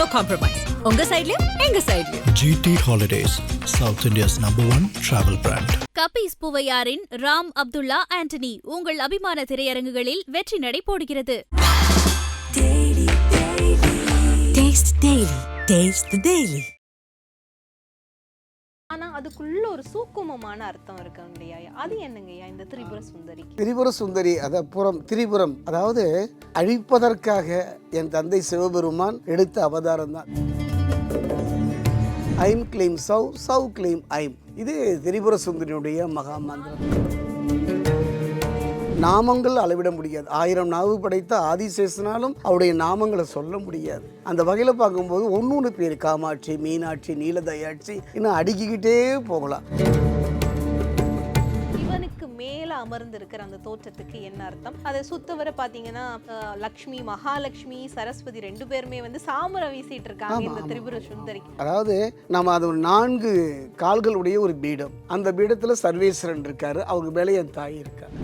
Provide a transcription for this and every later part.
No compromise உங்க சைடுலயும் எங்க சைடுலயும் GT Holidays, South India's number one travel brand. கபீஸ் பூவையாரின் Ram Abdullah Antony உங்கள் அபிமான திரையரங்குகளில் வெற்றி நடை போடுகிறது. Taste ஆனால் ஆனா அதுக்குள்ள ஒரு சூக்குமமான அர்த்தம் இருக்குங்கய்யா அது என்னங்கய்யா இந்த திரிபுர சுந்தரி? திரிபுர சுந்தரி அத புறம் திரிபுரம் அதாவது அழிப்பதற்காக என் தந்தை சிவபெருமான் எடுத்த அவதாரம் தான் ஐம் கிளீம் சவ் சவ் கிளீம் ஐம். இது திரிபுர சுந்தரியுடைய மகா மந்திரம். நாமங்கள் அளவிட முடியாது. ஆயிரம் நாவு படைத்த ஆதிசேஷனாலும் அவருடைய நாமங்களை சொல்ல முடியாது. அந்த வகையில் பார்க்கும்போது ஒன்று ஒன்று பேர் காமாட்சி மீனாட்சி நீலதயாட்சி இன்னும் அடுக்கிக்கிட்டே போகலாம். இவனுக்கு மேல அமர்ந்து இருக்கிற அந்த தோற்றத்துக்கு என்ன அர்த்தம்? அதை சுத்தவரை பாத்தீங்கன்னா லக்ஷ்மி மகாலட்சுமி சரஸ்வதி ரெண்டு பேருமே வந்து சாமரம் வீசிட்டு இருக்காங்க இந்த திரிபுர சுந்தரிக்கு அதாவது நம்ம அது ஒரு நான்கு கால்களுடைய ஒரு பீடம். அந்த பீடத்தில் சர்வேஸ்வரன் இருக்காரு. அவங்க மேலே என் தாய் இருக்கார்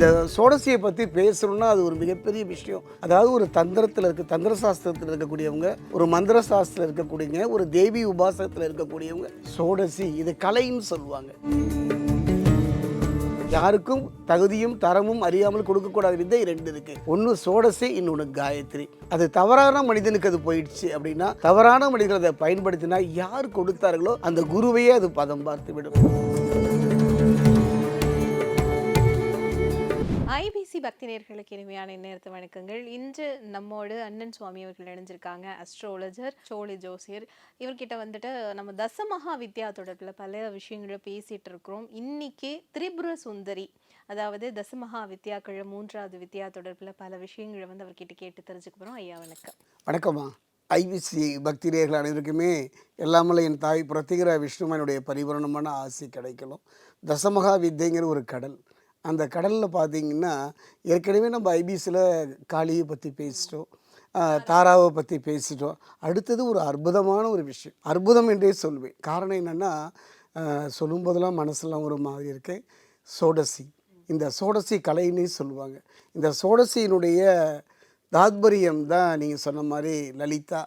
இந்த சோடசியை பற்றி பேசணும்னா அது ஒரு மிகப்பெரிய விஷயம். அதாவது ஒரு தந்திரத்தில் இருக்க தந்திர சாஸ்திரத்தில் இருக்கக்கூடியவங்க ஒரு மந்திர சாஸ்திரத்தில் இருக்கக்கூடியவங்க ஒரு தேவி உபாசனத்தில் இருக்கக்கூடியவங்க சோடசி இது கலைன்னு சொல்லுவாங்க. யாருக்கும் தகுதியும் தரமும் அறியாமல் கொடுக்கக்கூடாத வித்தை ரெண்டு இருக்கு. ஒன்று சோடசி இன்னொன்று காயத்ரி. அது தவறான மனிதனுக்கு அது போயிடுச்சு அப்படின்னா தவறான மனிதர்கள் அதை பயன்படுத்தினா யார் கொடுத்தார்களோ அந்த குருவையே அது பதம் பார்த்து விடும் ஐபிசி பக்தினியர்களுக்கு இனிமையான நேரத்து வணக்கங்கள். இன்று நம்மோடு அண்ணன் சுவாமி அவர்கள் இணைஞ்சிருக்காங்க அஸ்ட்ரோலஜர் சோழி ஜோசியர். இவர்கிட்ட வந்துட்டு நம்ம தசமகா வித்யா தொடர்பில் பல விஷயங்களை பேசிட்டு இருக்கிறோம். இன்னைக்கு திரிபுர சுந்தரி அதாவது தசமகா வித்யாக்கள் மூன்றாவது வித்யா தொடர்பில் பல விஷயங்களை வந்து அவர்கிட்ட கேட்டு தெரிஞ்சுக்க போகிறோம் ஐயா வணக்கம். வணக்கம்மா. ஐபிசி பக்திரியர்கள் அனைவருக்குமே எல்லாமல்ல என் தாய் பிரத்திகர விஷ்ணுமனுடைய பரிபூரணமான ஆசை கிடைக்கணும். தசமகா வித்தைங்கிற ஒரு கடல். அந்த கடலில் பார்த்தீங்கன்னா ஏற்கனவே நம்ம ஐபிஎஸில் காளியை பற்றி பேசிட்டோம். தாராவை பற்றி பேசிட்டோம். அடுத்தது ஒரு அற்புதமான ஒரு விஷயம். அற்புதம் என்றே சொல்வேன். காரணம் என்னென்னா சொல்லும்போதெல்லாம் மனசெல்லாம் ஒரு மாதிரி இருக்கு. சோடசி. இந்த சோடசி கலைன்னே சொல்லுவாங்க. இந்த சோடசியினுடைய தாத்பரியம் தான் நீங்கள் சொன்ன மாதிரி லலிதா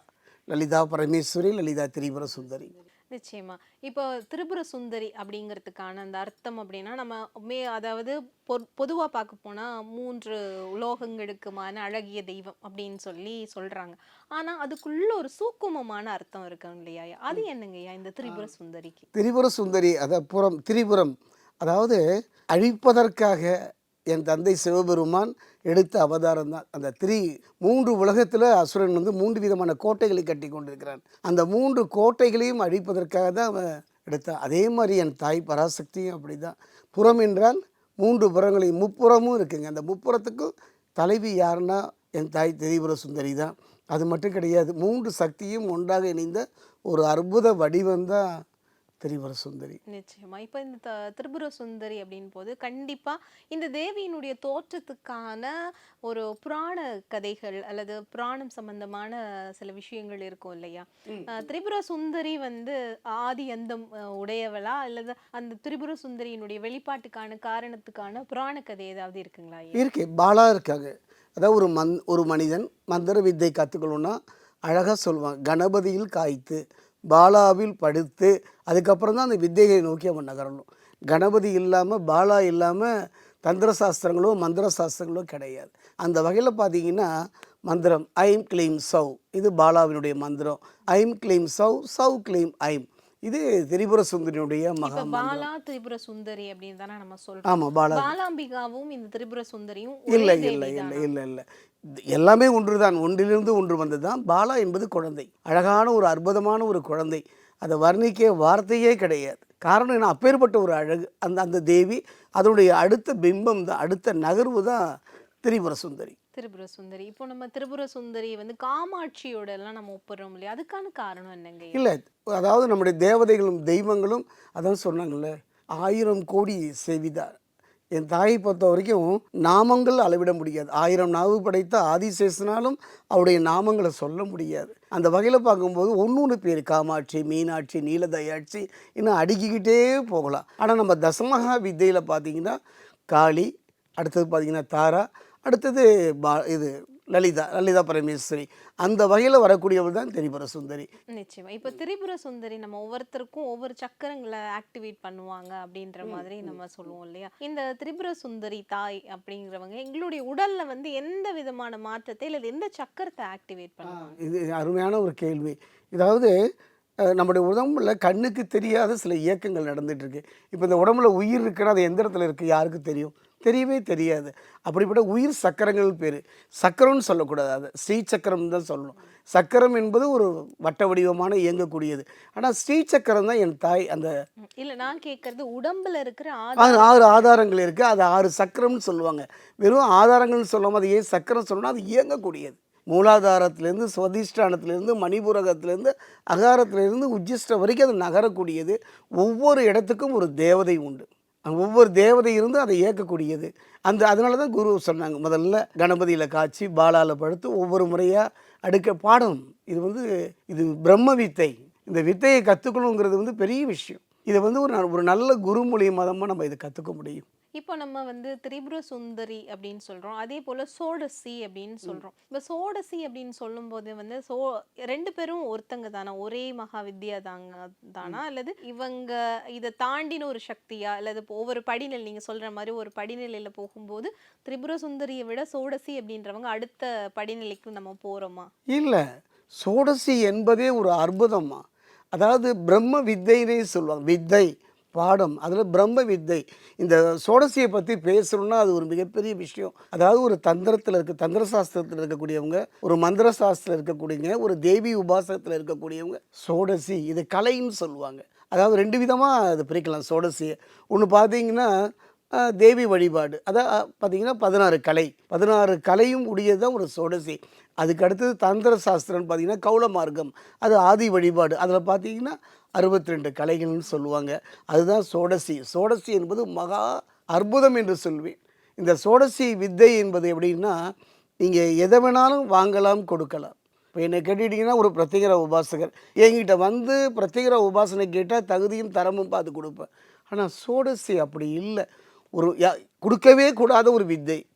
லலிதா பரமேஸ்வரி லலிதா திரிபுர சுந்தரி நிச்சயமா. இப்போ திரிபுர சுந்தரி அப்படிங்கிறதுக்கான அந்த அர்த்தம் அப்படின்னா நம்ம மே அதாவது பொ- பொதுவா பார்க்க போனா மூன்று உலோகங்களுக்குமான அழகிய தெய்வம் அப்படின்னு சொல்லி சொல்றாங்க. ஆனா அதுக்குள்ள ஒரு சூக்குமமான அர்த்தம் இருக்கு இல்லையா? அது என்னங்கய்யா இந்த திரிபுர சுந்தரிக்கு? திரிபுர சுந்தரி அத புறம் திரிபுரம். அதாவது அழிப்பதற்காக என் தந்தை சிவபெருமான் எடுத்த அவதாரம் தான் அந்த திரி மூன்று உலகத்தில் அசுரன் வந்து மூன்று விதமான கோட்டைகளை கட்டி கொண்டிருக்கிறான். அந்த மூன்று கோட்டைகளையும் அழிப்பதற்காக தான் அவன் எடுத்தான். அதே மாதிரி என் தாய் பராசக்தியும் அப்படி தான் புறம் என்றால் மூன்று புறங்களையும் முப்புறமும் இருக்குங்க. அந்த முப்புறத்துக்கும் தலைவி யாருன்னா என் தாய் திரிபுர சுந்தரி தான். அது மட்டும் கிடையாது மூன்று சக்தியும் ஒன்றாக இணைந்த ஒரு அற்புத வடிவம் தான் திரிபுர சுந்தரி. நிச்சயமா. இப்போ இந்த த- திரிபுர சுந்தரி அப்படின் போது கண்டிப்பா இந்த தேவியினுடைய தோற்றத்துக்கான ஒரு புராண கதைகள் அல்லது புராணம் சம்பந்தமான சில விஷயங்கள் இருக்கும் இல்லையா? திரிபுர சுந்தரி வந்து ஆதி அந்தம் உடையவளா? அல்லது அந்த திரிபுர சுந்தரியினுடைய வெளிப்பாட்டுக்கான காரணத்துக்கான புராண கதை ஏதாவது இருக்குங்களா? இருக்கு. பாலா இருக்காங்க. அதாவது ஒரு மந் ஒரு மனிதன் மந்திர வித்தை கற்றுக்கணுன்னா அழகாக சொல்லுவான் கணபதியில் காய்த்து பாலாவில் படுத்து அதுக்கப்புறம் தான் அந்த வித்தையை நோக்கி அவன் நகரணும். கணபதி இல்லாமல் பாலா இல்லாமல் தந்திர சாஸ்திரங்களோ மந்திர சாஸ்திரங்களோ கிடையாது. அந்த வகையில் பார்த்தீங்கன்னா மந்திரம் ஐம் கிளீம் சவ் இது பாலாவினுடைய மந்திரம். ஐம் கிளீம் சவ் சவ் கிளீம் ஐம். இது திரிபுர சுந்தரியுடைய மகா பாலா திரிபுர சுந்தரி அப்படின்னு தானே நம்ம சொல்றோம். ஆமாம் பாலா. பாலாம்பிகாவும் இந்த திரிபுர சுந்தரியும் இல்லை இல்லை இல்லை இல்லை இல்லை. எல்லாமே ஒன்றுதான். ஒன்றிலிருந்து ஒன்று வந்தது தான் பாலா என்பது குழந்தை. அழகான ஒரு அற்புதமான ஒரு குழந்தை. அதை வர்ணிக்க வார்த்தையே கிடையாது. காரணம் என்ன? அப்பேற்பட்ட ஒரு அழகு. அந்த அந்த தேவி அதனுடைய அடுத்த பிம்பம் தான் அடுத்த நகர்வு தான் திரிபுர சுந்தரி. திரிபுர சுந்தரி இப்போ நம்ம திரிபுர சுந்தரி வந்து காமாட்சியோட எல்லாம் நம்ம ஒப்பிடுறோம் இல்லையா? அதுக்கான காரணம் என்னங்க? இல்லை அதாவது நம்முடைய தேவதைகளும் தெய்வங்களும் அதான் சொன்னாங்கல்ல ஆயிரம் கோடி செவிதார். என் தாயை பொறுத்த வரைக்கும் நாமங்கள் அளவிட முடியாது. ஆயிரம் நாவு படைத்த ஆதிசேஷனாலும் அவருடைய நாமங்களை சொல்ல முடியாது. அந்த வகையில் பார்க்கும்போது ஒன்று ஒன்று பேர் காமாட்சி மீனாட்சி நீலதயாட்சி இன்னும் அடுக்கிக்கிட்டே போகலாம். ஆனால் நம்ம தசமகா வித்தையில் பார்த்தீங்கன்னா காளி அடுத்தது பார்த்தீங்கன்னா தாரா அடுத்தது பா இது லலிதா லலிதா பரமேஸ்வரி. அந்த வகையில் வரக்கூடியவள் தான் திரிபுர சுந்தரி. நிச்சயமா. இப்போ திரிபுர சுந்தரி நம்ம ஒவ்வொருத்தருக்கும் ஒவ்வொரு சக்கரங்களை ஆக்டிவேட் பண்ணுவாங்க அப்படின்ற மாதிரி நம்ம சொல்லுவோம் இல்லையா? இந்த திரிபுர சுந்தரி தாய் அப்படிங்கிறவங்க எங்களுடைய உடல்ல வந்து எந்த விதமான மாற்றத்தை இல்லை எந்த சக்கரத்தை ஆக்டிவேட் பண்ணுவாங்க? இது அருமையான ஒரு கேள்வி. இதாவது நம்முடைய உடம்புல கண்ணுக்கு தெரியாத சில இயக்கங்கள் நடந்துட்டு இருக்கு. இப்போ இந்த உடம்புல உயிர் இருக்குன்னா அது எந்த இடத்துல இருக்குது யாருக்கு தெரியும்? தெரியவே தெரியாது. அப்படிப்பட்ட உயிர் சக்கரங்கள் பேர். சக்கரம்னு சொல்லக்கூடாது அது. ஸ்ரீ சக்கரம் தான் சொல்லணும். சக்கரம் என்பது ஒரு வட்ட வடிவமான இயங்கக்கூடியது. ஆனால் ஸ்ரீ சக்கரம் தான் என் தாய் அந்த இல்ல நான் கேட்கறது உடம்புல இருக்கிற ஆறு ஆதாரங்கள் இருக்குது அது ஆறு சக்கரம்னு சொல்லுவாங்க. வெறும் ஆதாரங்கள்னு சொல்லாமல் அது ஏன் சக்கரம் சொல்லணும் அது இயங்கக்கூடியது. மூலாதாரத்திலேருந்து சுவதிஷ்டானத்திலேருந்து மணிபுரகத்திலேருந்து அகாரத்திலேருந்து உஜ்ஜிஷ்ட வரைக்கும் அது நகரக்கூடியது. ஒவ்வொரு இடத்துக்கும் ஒரு தேவதை உண்டு. ஒவ்வொரு தேவதை இருந்து அதை இயக்கக்கூடியது. அந்த அதனால தான் குரு சொன்னாங்க முதல்ல கணபதியில் காய்ச்சி பாலால் படுத்து ஒவ்வொரு முறையாக அடுக்க பாடம் இது வந்து இது பிரம்ம வித்தை. இந்த வித்தையை கற்றுக்கணுங்கிறது வந்து பெரிய விஷயம். இதை வந்து ஒரு ஒரு நல்ல குரு மூலியமாக தான் நம்ம இதை கற்றுக்க முடியும். இப்போ நம்ம வந்து திரிபுர சுந்தரி அப்படின்னு சொல்றோம். அதே போல சோடசி அப்படின்னு சொல்றோம். இப்போ சோடசி அப்படின்னு சொல்லும்போது வந்து சோ ரெண்டு பேரும் ஒருத்தங்க தானா? ஒரே மகா வித்யா தாங்க தானா? அல்லது இவங்க இதை தாண்டின ஒரு சக்தியா? அல்லது ஒவ்வொரு படிநிலை நீங்க சொல்ற மாதிரி ஒரு படிநிலையில போகும்போது திரிபுர சுந்தரியை விட சோடசி அப்படின்றவங்க அடுத்த படிநிலைக்கு நம்ம போறோமா? இல்லை. சோடசி என்பதே ஒரு அற்புதமா? அதாவது பிரம்ம வித்தைனே சொல்லுவாங்க. வித்தை. பாடம் அதில் பிரம்ம வித்தை. இந்த சோடசியை பற்றி பேசணும்னா அது ஒரு மிகப்பெரிய விஷயம். அதாவது ஒரு தந்திரத்தில் இருக்க தந்திர சாஸ்திரத்தில் இருக்கக்கூடியவங்க ஒரு மந்திர சாஸ்திரத்தில் இருக்கக்கூடியவங்க ஒரு தேவி உபாசனத்தில் இருக்கக்கூடியவங்க சோடசி இது கலைன்னு சொல்லுவாங்க. அதாவது ரெண்டு விதமாக அது பிரிக்கலாம் சோடசியை. ஒன்று பார்த்தீங்கன்னா தேவி வழிபாடு. அதான் பார்த்தீங்கன்னா பதினாறு கலை. பதினாறு கலையும் உடையது தான் ஒரு சோடசி. அதுக்கு அடுத்தது தந்திர சாஸ்திரம்னு பார்த்தீங்கன்னா கௌல மார்க்கம். அது ஆதி வழிபாடு. அதில் பார்த்தீங்கன்னா அறுபத்தி ரெண்டு கலைகள்னு சொல்லுவாங்க. அதுதான் சோடசி. சோடசி என்பது மகா அற்புதம் என்று சொல்வேன். இந்த சோடசி வித்தை என்பது எப்படின்னா நீங்கள் எதை வேணாலும் வாங்கலாம் கொடுக்கலாம். இப்போ என்னை கேட்டுக்கிட்டிங்கன்னா ஒரு பிரத்யேகர உபாசகர். என்கிட்ட வந்து பிரத்யேகர உபாசனை கேட்டால் தகுதியும் தரமும் பார்த்து கொடுப்பேன். ஆனால் சோடசி அப்படி இல்லை. ஒரு யா- கொடுக்கவே கூடாத ஒரு வித்தை.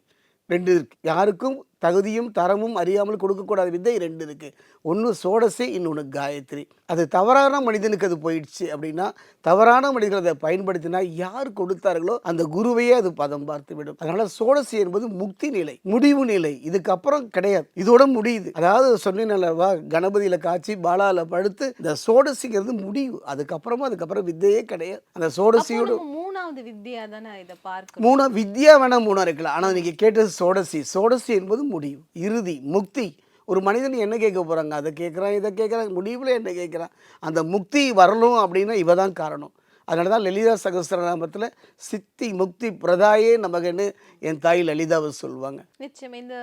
ரெண்டு யாருக்கும் தகுதியும் தரமும் அறியாமல் கொடுக்கக்கூடாத வித்தை ரெண்டு இருக்குது ஒன்று சோடசி இன்னொன்று காயத்ரி. அது தவறான மனிதனுக்கு அது போயிடுச்சு அப்படின்னா தவறான மனிதர்கள் அதை பயன்படுத்தினா யார் கொடுத்தார்களோ அந்த குருவையே அது பதம் பார்த்து விடும். அதனால் சோடசி என்பது முக்தி நிலை முடிவு நிலை. இதுக்கப்புறம் கிடையாது. இதோட முடியுது. அதாவது சொன்னேன்லவா கணபதியில் காய்ச்சி பாலால படுத்து இந்த சோடசிங்கிறது முடிவு. அதுக்கப்புறமா அதுக்கப்புறம் வித்தையே கிடையாது. அந்த சோடசியோட மூணாவது வித்யா தானே இதை பார்க்கணும்? மூணா வித்யா வேணா மூணா இருக்கலாம். ஆனால் நீங்கள் கேட்டது சோடசி. சோடசி என்பது முடிவு இறுதி முக்தி. ஒரு மனிதன் என்ன கேட்க போகிறாங்க அதை கேட்குறான் இதை கேட்குறான் முடிவில் என்ன கேட்குறான்? அந்த முக்தி வரணும் அப்படின்னா இவ தான் காரணம். அதனால தான் லலிதா சகஸ்திரநாமத்தில் சித்தி முக்தி பிரதாயே நமகன்னு என் தாய் லலிதாவை சொல்லுவாங்க. நிச்சயம். இந்த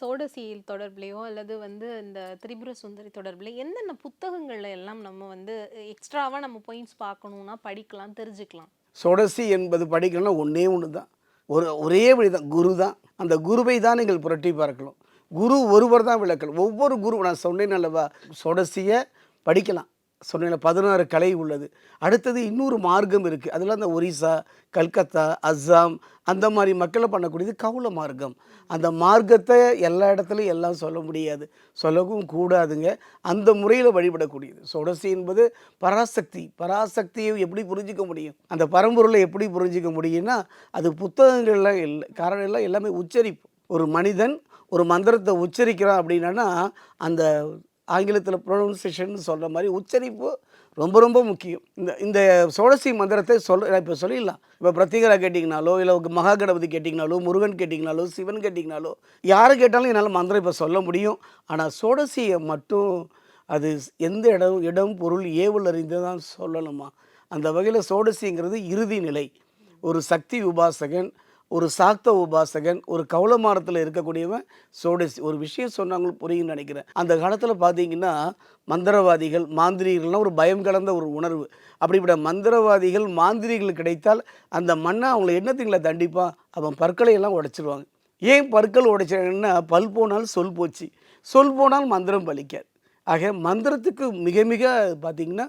சோடசியில் தொடர்புலையோ அல்லது வந்து இந்த திரிபுர சுந்தரி தொடர்புலையோ என்னென்ன புத்தகங்கள்ல எல்லாம் நம்ம வந்து எக்ஸ்ட்ராவா நம்ம பாயிண்ட்ஸ் பார்க்கணும்னா படிக்கலாம் தெரிஞ்சுக்கலாம். சோடசி என்பது படிக்கணும்னா ஒன்றே ஒன்று தான் ஒரு ஒரே வழி தான் குரு தான் அந்த குருவை தான் நீங்கள் புரட்டி பார்க்கலாம் குரு ஒருவர் தான் விளக்கல் ஒவ்வொரு குரு நான் சொன்னேன் அல்லவா சொடசிய படிக்கலாம். சொன்னேன் பதினாறு கலை உள்ளது. அடுத்தது இன்னொரு மார்க்கம் இருக்குது அதில் அந்த ஒரிசா கல்கத்தா அஸ்ஸாம் அந்த மாதிரி மக்களை பண்ணக்கூடியது கவுல மார்க்கம். அந்த மார்க்கத்தை எல்லா இடத்துலையும் எல்லாம் சொல்ல முடியாது. சொல்லவும் கூடாதுங்க. அந்த முறையில் வழிபடக்கூடியது. சொடசி என்பது பராசக்தி. பராசக்தியை எப்படி புரிஞ்சிக்க முடியும்? அந்த பரம்பொருளை எப்படி புரிஞ்சிக்க முடியும்னா அது புத்தகங்கள்லாம் இல்லை காரணம் எல்லாம் எல்லாமே உச்சரிப்பு. ஒரு மனிதன் ஒரு மந்திரத்தை உச்சரிக்கிறான் அப்படின்னா அந்த ஆங்கிலத்தில் ப்ரொனவுன்சியேஷன் சொல்கிற மாதிரி உச்சரிப்பு ரொம்ப ரொம்ப முக்கியம். இந்த இந்த சோழசி மந்திரத்தை சொல்ல இப்போ சொல்லிடலாம். இப்போ பிரத்யேகரா கேட்டிங்கனாலோ இல்லை மகா கணபதி கேட்டிங்கனாலோ முருகன் கேட்டிங்கனாலோ சிவன் கேட்டிங்கனாலோ யாரை கேட்டாலும் என்னால் மந்திரம் இப்போ சொல்ல முடியும். ஆனால் சோடசியை மட்டும் அது எந்த இடம் இடம் பொருள் ஏவல் அறிந்து தான் சொல்லணுமா? அந்த வகையில் சோடசிங்கிறது இறுதி நிலை. ஒரு சக்தி உபாசகன் ஒரு சாக்த உபாசகன் ஒரு கௌளமாரத்தில் இருக்கக்கூடியவன் சோடசி. ஒரு விஷயம் சொன்னாங்க புரியும்னு நினைக்கிறேன். அந்த காலத்தில் பார்த்தீங்கன்னா மந்திரவாதிகள் மாந்திரிகள்லாம் ஒரு பயம் கலந்த ஒரு உணர்வு. அப்படிப்பட்ட மந்திரவாதிகள் மாந்திரிகள் கிடைத்தால் அந்த மண்ணை அவங்கள என்னத்துங்களை தண்டிப்பான் அவன் பற்களை எல்லாம் உடைச்சிருவாங்க. ஏன் பற்கள் உடைச்சாங்கன்னா பல் போனால் சொல் போச்சு. சொல் போனால் மந்திரம் பலிக்காது. ஆக மந்திரத்துக்கு மிக மிக பார்த்தீங்கன்னா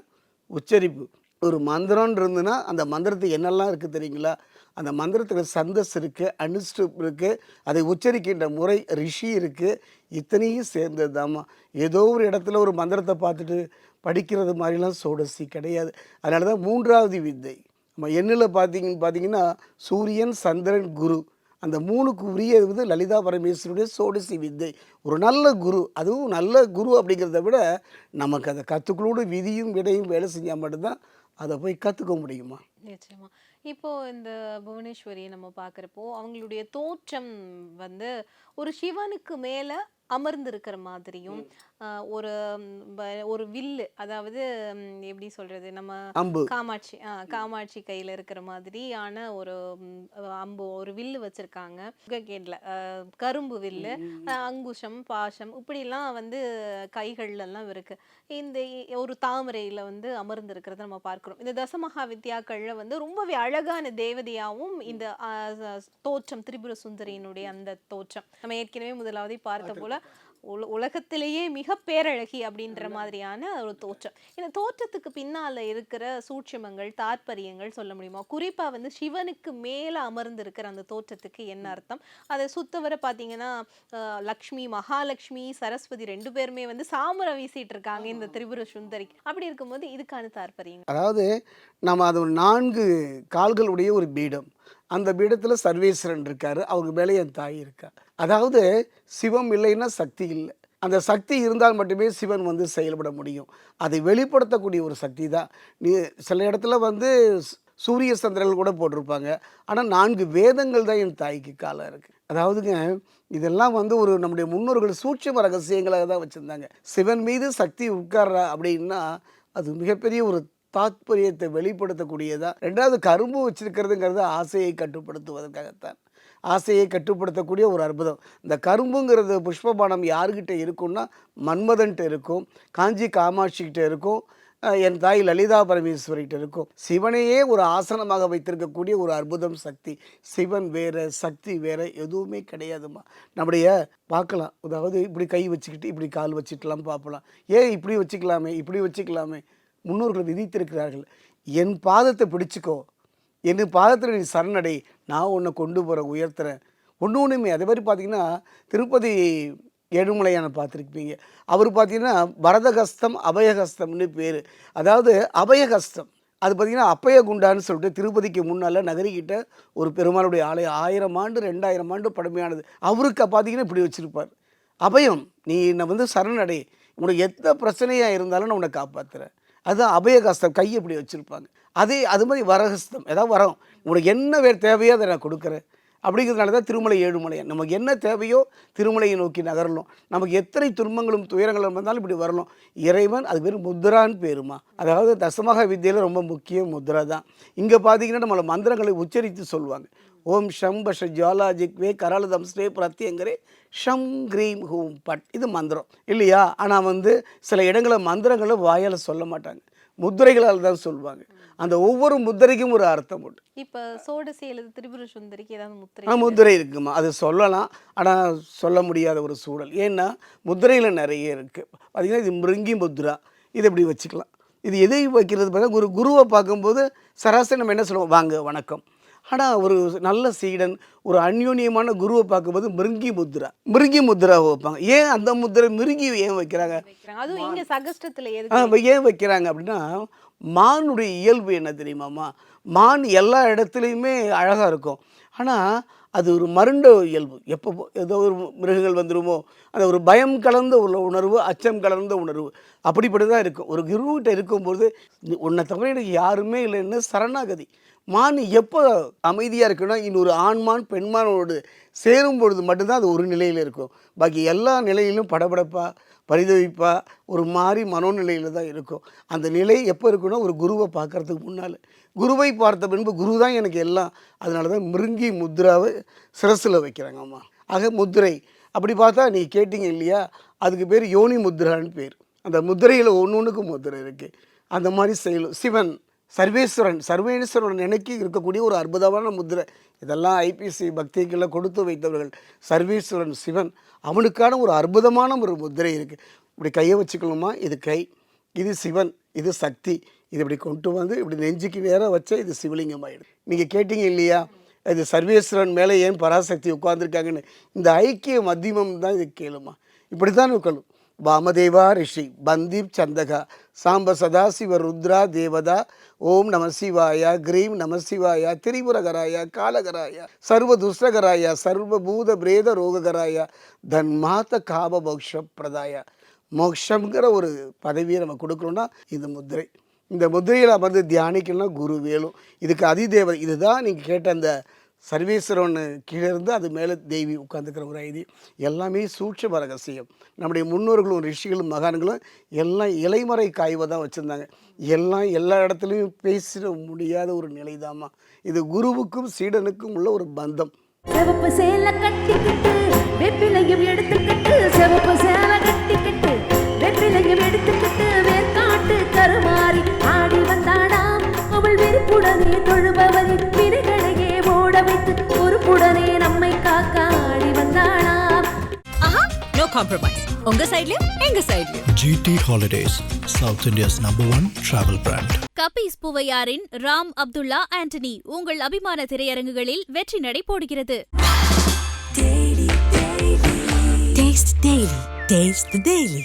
உச்சரிப்பு. ஒரு மந்திரம்னு இருந்துன்னா அந்த மந்திரத்துக்கு என்னெல்லாம் இருக்குது தெரியுங்களா? அந்த மந்திரத்தில் சந்தஸ் இருக்குது அனுஷ்டுப் இருக்குது அதை உச்சரிக்கின்ற முறை ரிஷி இருக்குது இத்தனையும் சேர்ந்தது தாம்மா ஏதோ ஒரு இடத்துல ஒரு மந்திரத்தை பார்த்துட்டு படிக்கிறது மாதிரிலாம் சோடசி கிடையாது. அதனால தான் மூன்றாவது வித்தை. நம்ம எண்ணில் பார்த்தீங்கன்னு பார்த்தீங்கன்னா சூரியன் சந்திரன் குரு. அந்த மூணுக்கு உரியது வந்து லலிதா பரமேஸ்வருடைய சோடசி வித்தை. ஒரு நல்ல குரு. அதுவும் நல்ல குரு அப்படிங்கிறத விட நமக்கு அதை கற்றுக்களோடு விதியும் விடையும் வேலை செஞ்சால் மட்டும்தான் அதை போய் கற்றுக்க முடியுமா? நிச்சயமா. இப்போ இந்த புவனேஸ்வரியை நம்ம பார்க்குறப்போ அவங்களுடைய தோற்றம் வந்து ஒரு சிவனுக்கு மேல அமர்ந்திருக்கிற மாதிரியும் ஒரு ஒரு வில்லு அதாவது எப்படி சொல்றது நம்ம காமாட்சி காமாட்சி கையில இருக்கிற மாதிரியான ஒரு அம்பு ஒரு வில்லு வச்சிருக்காங்க. கேட்ல கரும்பு வில்லு அங்குஷம் பாசம் இப்படிலாம் வந்து கைகள்ல எல்லாம் இருக்கு. இந்த ஒரு தாமரையில வந்து அமர்ந்து இருக்கிறத நம்ம பார்க்கிறோம். இந்த தசமகா வித்யாக்கள்ல வந்து ரொம்பவே அழகான தேவதையாவும் இந்த தோற்றம் திரிபுர சுந்தரியினுடைய அந்த தோற்றம். நம்ம ஏற்கனவே முதலாவதே பார்த்த போல உல- உலகத்திலேயே மிக பேரழகி அப்படின்ற மாதிரியான ஒரு தோற்றம். இந்த தோற்றத்துக்கு பின்னால இருக்கிற சூட்சுமங்கள் தாற்பயங்கள் சொல்ல முடியுமா? குறிப்பா வந்து சிவனுக்கு மேல அமர்ந்து இருக்கிற அந்த தோற்றத்துக்கு என்ன அர்த்தம்? அதை சுத்தவரை பாத்தீங்கன்னா அஹ், லக்ஷ்மி மகாலட்சுமி சரஸ்வதி ரெண்டு பேருமே வந்து சாமரம் வீசிட்டு இருக்காங்க இந்த திரிபுர சுந்தரி அப்படி இருக்கும்போது இதுக்கான தாற்பயம் அதாவது நம்ம அது ஒரு நான்கு கால்களுடைய ஒரு பீடம். அந்த பீடத்தில் சர்வேஸ்வரன் இருக்கார் அவருக்கு மேலே என் தாய் இருக்கா. அதாவது சிவம் இல்லைன்னா சக்தி இல்லை. அந்த சக்தி இருந்தால் மட்டுமே சிவன் வந்து செயல்பட முடியும். அதை வெளிப்படுத்தக்கூடிய ஒரு சக்தி தான். நீ சில இடத்துல வந்து சூரிய சந்திரர்கள் கூட போட்டிருப்பாங்க. ஆனால் நான்கு வேதங்கள் தான் என் தாய்க்கு காலம் இருக்குது அதாவதுங்க இதெல்லாம் வந்து ஒரு நம்முடைய முன்னோர்கள் சூட்சம ரகசியங்களாக தான் வச்சுருந்தாங்க. சிவன் மீது சக்தி உட்கார்றா அப்படின்னா அது மிகப்பெரிய ஒரு தாத்பரியத்தை வெளிப்படுத்தக்கூடியதா? ரெண்டாவது கரும்பு வச்சிருக்கிறதுங்கிறது ஆசையை கட்டுப்படுத்துவதற்காகத்தான். ஆசையை கட்டுப்படுத்தக்கூடிய ஒரு அற்புதம். இந்த கரும்புங்கிறது புஷ்பபானம் யாருக்கிட்ட இருக்கும்னா மன்மதன்ட்ட இருக்கும் காஞ்சி காமாட்சிக்கிட்ட இருக்கும் என் தாய் லலிதா பரமேஸ்வரிகிட்ட இருக்கும். சிவனையே ஒரு ஆசனமாக வைத்திருக்கக்கூடிய ஒரு அற்புதம் சக்தி. சிவன் வேற சக்தி வேற எதுவுமே கிடையாதுமா நம்முடைய பார்க்கலாம். அதாவது இப்படி கை வச்சுக்கிட்டு இப்படி கால் வச்சுக்கலாம் பார்க்கலாம் ஏன் இப்படி வச்சுக்கலாமே இப்படி வச்சுக்கலாமே? முன்னோர்கள் விதித்திருக்கிறார்கள். என் பாதத்தை பிடிச்சிக்கோ. என் பாதத்தில் நீ சரணடை. நான் உன்னை கொண்டு போகிற உயர்த்துறேன். ஒன்று ஒன்றுமே அதே மாதிரி பார்த்தீங்கன்னா திருப்பதி ஏழுமலையான பார்த்துருப்பீங்க. அவர் பார்த்தீங்கன்னா பரதகஸ்தம் அபயகஸ்தம்னு பேர். அதாவது அபயகஸ்தம். அது பார்த்தீங்கன்னா அப்பய குண்டான்னு சொல்லிட்டு திருப்பதிக்கு முன்னால் நகரிக்கிட்ட ஒரு பெருமாளுடைய ஆலயம். ஆயிரம் ஆண்டு ரெண்டாயிரம் ஆண்டு பழமையானது. அவருக்கு பார்த்திங்கன்னா இப்படி வச்சுருப்பார். அபயம் நீ என்னை வந்து சரணடை. உனக்கு எந்த பிரச்சனையாக இருந்தாலும் நான் உன்னை காப்பாற்றுறேன் அதுதான் அபயகஸ்தம் கையை இப்படி வச்சுருப்பாங்க. அதே அது மாதிரி வரகஸ்தம் ஏதாவது வரம். உனக்கு என்ன வேறு தேவையோ அதை நான் கொடுக்குறேன். அப்படிங்கிறதுனால தான் திருமலை ஏழுமலையன் நமக்கு என்ன தேவையோ திருமலையை நோக்கி நகரணும். நமக்கு எத்தனை துன்பங்களும் துயரங்களும் வந்தாலும் இப்படி வரணும். இறைவன் அது பேர் முத்ரான்னு பேருமா. அதாவது தசமக வித்தியில் ரொம்ப முக்கியம் முத்ரா தான். இங்கே பார்த்தீங்கன்னா நம்மளை மந்திரங்களை உச்சரித்து சொல்லுவாங்க. ஓம் ஷம் பஷ ஜுவாலாஜிக்வே கராலதம் ஸ்ரே பிரத்யங்கரே. ஷம் க்ரீம் ஹூம் பட். இது மந்திரம். இல்லையா? ஆனால் வந்து சில இடங்களில் மந்திரங்களை வாயால் சொல்ல மாட்டாங்க. முத்திரைகளால் தான் சொல்லுவாங்க அந்த ஒவ்வொரு முத்திரைக்கும் ஒரு அர்த்தம் உண்டு. இப்ப சோடசி அல்லது திரிபுர சுந்தரிக்கு ஏதாவது முத்திரை முத்திரை இருக்குமா? அது சொல்லலாம். ஆனால் சொல்ல முடியாத ஒரு சூழல். ஏன்னா முத்திரையில் நிறைய இருக்குது பார்த்தீங்கன்னா இது மிருங்கி முத்ரா. இது இப்படி வச்சுக்கலாம். இது எதை வைக்கிறது? பார்த்தா ஒரு குருவை பார்க்கும்போது சராசரி நம்ம என்ன சொல்லுவோம்? வாங்க வணக்கம். ஆனால் ஒரு நல்ல சீடன் ஒரு அந்யோன்யமான குருவை பார்க்கும்போது மிருங்கி முத்ரா மிருங்கி முத்ரா வைப்பாங்க. ஏன் அந்த முத்திரை மிருங்கி ஏன் வைக்கிறாங்க? அதுவும் இங்க இப்ப ஏன் வைக்கிறாங்க அப்படின்னா மானுடைய இயல்பு என்ன தெரியுமாம்மா? மான் எல்லா இடத்துலையுமே அழகாக இருக்கும். ஆனால் அது ஒரு மருண்ட இயல்பு. எப்போ ஏதோ ஒரு மிருகங்கள் வந்துருமோ அந்த ஒரு பயம் கலந்த உள்ள உணர்வு அச்சம் கலந்த உணர்வு அப்படிப்படி தான் இருக்கும். ஒரு குருகிட்ட இருக்கும்போது உன்னை தவிர எனக்கு யாருமே இல்லைன்னு சரணாகதி. மான் எப்போ அமைதியாக இருக்குன்னா இன்னொரு ஆண்மான் பெண்மானோடு சேரும் பொழுது மட்டும்தான் அது ஒரு நிலையில் இருக்கும். பாக்கி எல்லா நிலையிலும் படபடப்பா பரிதவிப்பா ஒரு மாதிரி மனோநிலையில் தான் இருக்கும். அந்த நிலை எப்போ இருக்குன்னா ஒரு குருவை பார்க்கறதுக்கு முன்னால். குருவை பார்த்த பின்பு குரு தான் எனக்கு எல்லாம். அதனால தான் மிருங்கி முத்ராவை சிரசில் வைக்கிறாங்க அம்மா. ஆக முத்திரை அப்படி பார்த்தா நீ கேட்டிங்க இல்லையா? அதுக்கு பேர் யோனி முத்ரான்னு பேர். அந்த முத்திரையில் ஒன்று ஒன்றுக்கும் முத்திரை இருக்குது அந்த மாதிரி செயலும் சிவன். சர்வேஸ்வரன் சர்வேஸ்வரன் நினைக்கி இருக்கக்கூடிய ஒரு அற்புதமான முத்திரை. இதெல்லாம் ஐபிசி பக்திகளை கொடுத்து வைத்தவர்கள் சர்வேஸ்வரன் சிவன். அவனுக்கான ஒரு அற்புதமான ஒரு முத்திரை இருக்குது இப்படி கையை வச்சுக்கணுமா? இது கை இது சிவன் இது சக்தி. இது இப்படி கொண்டு வந்து இப்படி நெஞ்சுக்கு நேராக வச்சா இது சிவலிங்கம் ஆயிடும் நீங்கள் கேட்டீங்க இல்லையா? இது சர்வேஸ்வரன் மேலே ஏன் பராசக்தி உட்கார்ந்துருக்காங்கன்னு. இந்த ஐக்கிய மத்தியமம் தான் இது கேளுமா? இப்படி தான் இருக்கணும் வாமதேவா ரிஷி பந்தீப் சந்தகா சாம்ப சதாசிவ ருத்ரா தேவதா ஓம் நம சிவாயா கிரீம் நம சிவாயா திரிபுரகராயா காலகராயா சர்வ துஷ்டகராயா சர்வபூத பிரேத ரோககராயா தன்மாத காப மோக்ஷ பிரதாய மோக்ஷங்கிற ஒரு பதவியை நம்ம கொடுக்கணும்னா இது முத்திரை இந்த முத்திரையில் அமர்ந்து தியானிக்கணும்னா குரு வேலும் இதுக்கு அதிதேவதை இதுதான் நீங்கள் கேட்ட அந்த சர்வேஸ்வரன் கீழே இருந்து அது மேலே தேவி உட்காந்துக்கிற ஒரு ஐதி. எல்லாமே சூட்சம ரகசியம். நம்முடைய முன்னோர்களும் ரிஷிகளும் மகான்களும் எல்லாம் இலைமறை காய்வை தான் வச்சுருந்தாங்க. எல்லாம் எல்லா இடத்துலையும் பேசிட முடியாத ஒரு நிலைதாம்மா. இது குருவுக்கும் சீடனுக்கும் உள்ள ஒரு பந்தம். சிவப்பு சேலை கட்டிக்கிட்டு வெப்பிலையும் எடுத்துக்கிட்டு சிவப்பு சேலை கட்டிக்கிட்டு வெப்பிலையும் எடுத்துக்கிட்டு ஓட வைத்து பொறுப்புடனே நம்மை காக்க ஆடி வந்தாடாம் ஆஹா நோ காம்ப்ரமைஸ் உங்க சைடுலயும் எங்க சைடுலயும் GT Holidays, South India's number one travel brand. கபீஸ் பூவையாரின் Ram Abdullah Antony உங்கள் அபிமான திரையரங்குகளில் வெற்றி நடை போடுகிறது Taste Daily. Taste the Daily.